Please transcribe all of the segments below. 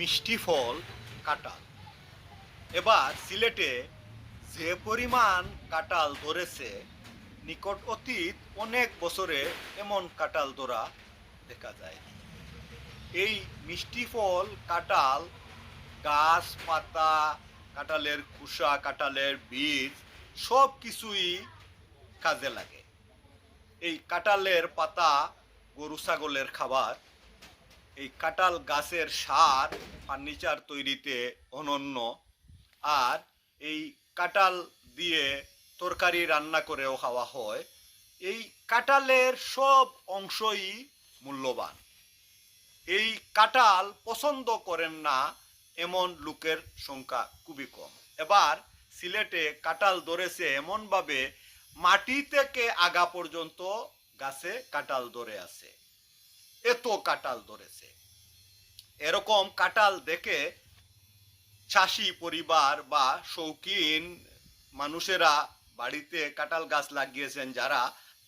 মিষ্টি ফল কাঁঠাল। এবার সিলেটে যে পরিমাণ কাঁঠাল ধরেছে, নিকট অতীত অনেক বছরে এমন কাঁঠাল ধরা দেখা যায়। এই মিষ্টি ফল কাঁঠাল, গাছ, পাতা, কাঁঠালের কুসা কাঁঠালের বীজ সব কিছুই কাজে লাগে। এই কাঁঠালের পাতা গরু, ছাগলের খাবার এই কাঁঠাল গাছের সার ফার্নিচার তৈরিতে অনন্য। আর এই কাঁঠাল দিয়ে তরকারি রান্না করেও খাওয়া হয়। এই কাঁঠালের সব অংশই মূল্যবান। এই কাঁঠাল পছন্দ করেন না এমন লোকের সংখ্যা খুবই কম। এবার সিলেটে কাঁঠাল ধরেছে এমনভাবে মাটি থেকে আগা পর্যন্ত গাছে কাঁঠাল ধরে আছে। এত কাঁঠাল ধরেছে। এরকম কাঁঠাল দেখে চাষি পরিবার বা শৌখিন মানুষেরা বাড়িতে কাঁঠাল গাছ লাগিয়েছেন যারা,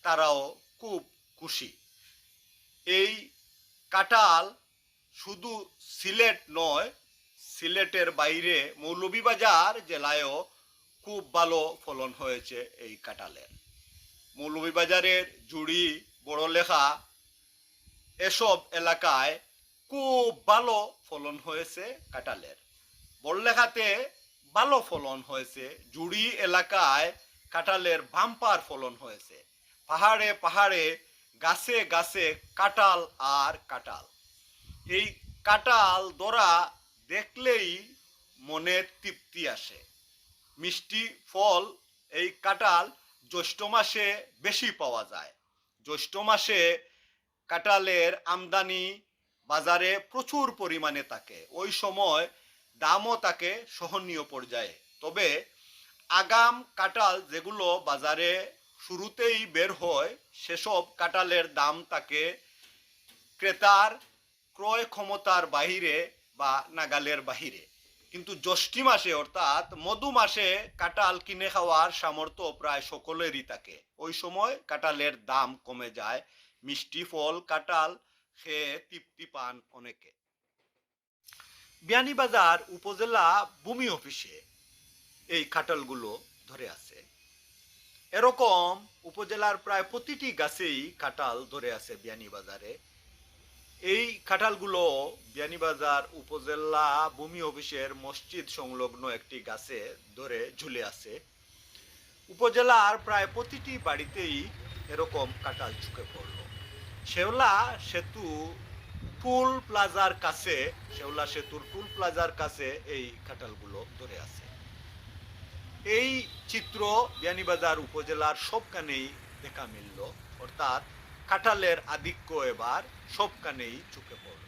তারাও খুব খুশি। এই কাঁঠাল শুধু সিলেট নয়, সিলেটের বাইরে মৌলভীবাজার জেলায়ও খুব ভালো ফলন হয়েছে এই কাঁঠালের। মৌলভীবাজারের জুড়ি বড়লেখা এসব এলাকায় খুব ভালো ফলন হয়েছে কাঁঠালের। বড়লেখাতে ভালো ফলন হয়েছে। জুড়ি এলাকায় কাঁঠালের বাম্পার ফলন হয়েছে। পাহাড়ে পাহাড়ে গাছে গাছে কাঁঠাল আর কাঁঠাল। এই কাঁঠাল দরা দেখলেই মনে তৃপ্তি আসে। মিষ্টি ফল এই কাঁঠাল জ্যৈষ্ঠ মাসে বেশি পাওয়া যায়। জ্যৈষ্ঠ মাসে কাঁঠালের আমদানি বাজারে প্রচুর পরিমাণে থাকে। ওই সময় দামও থাকে সহনীয় পর্যায়ে। তবে আগাম কাঁঠাল যেগুলো বাজারে শুরুতেই বের হয়, সেসব কাঁঠালের দাম থাকে ক্রেতার ক্রয় ক্ষমতার বাহিরে বা নাগালের বাহিরে। কিন্তু জ্যৈষ্ঠী মাসে অর্থাৎ মধু মাসে কাঁঠাল কিনে খাওয়ার সামর্থ্য প্রায় সকলেরই থাকে। ওই সময় কাঁঠালের দাম কমে যায়। মিষ্টি ফল, কাঁঠাল খেয়ে তৃপ্তি পান অনেকে। বিয়ানীবাজার উপজেলা ভূমি অফিসে এই কাঁঠালগুলো ধরে আছে। এরকম উপজেলার প্রায় প্রতিটি গাছেই কাঁঠাল ধরে আছে বিয়ানীবাজারে এই কাঁঠালগুলো বিয়ানীবাজার উপজেলা ভূমি অফিসের মসজিদ সংলগ্ন একটি গাছে ধরে ঝুলে আছে। উপজেলার প্রায় প্রতিটি বাড়িতেই এরকম কাঁঠাল চুকে পড়ল। শেওলা সেতু টুল প্লাজার কাছে, শেওলা সেতুর টুল প্লাজার কাছে এই খাটালগুলো ধরে আছে। এই চিত্র বিয়ানীবাজার উপজেলার সবখানেই দেখা মিলল। অর্থাৎ কাঁঠালের আধিক্য এবার সবখানেই চোখে পড়ল।